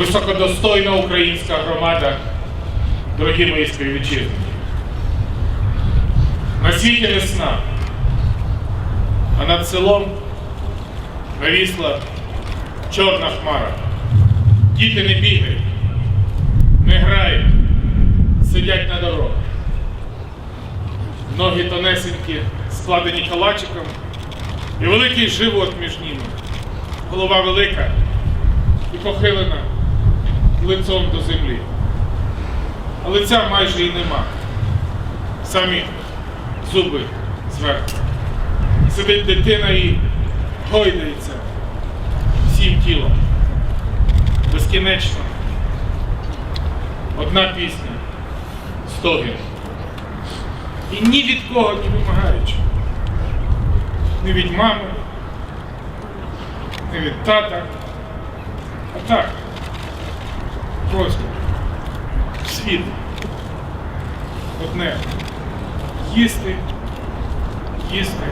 високодостойна українська громада, дорогі мої співвітчизники. На світі весна, а над селом навісла чорна хмара. Діти не бігають, не грають, сидять на дорогах. Ноги тонесенькі, складені калачиком, і великий живот між ними. Голова велика і похилена лицом до землі. А лиця майже і нема. Самі зуби зверху. Сидить дитина і гойдається всім тілом. Безкінечно. Одна пісня. Стогін. І ні від кого не вимагаючи. Ні від мами, ні від тата. А так. Просто. Світ. Одне. Їсти, їсти.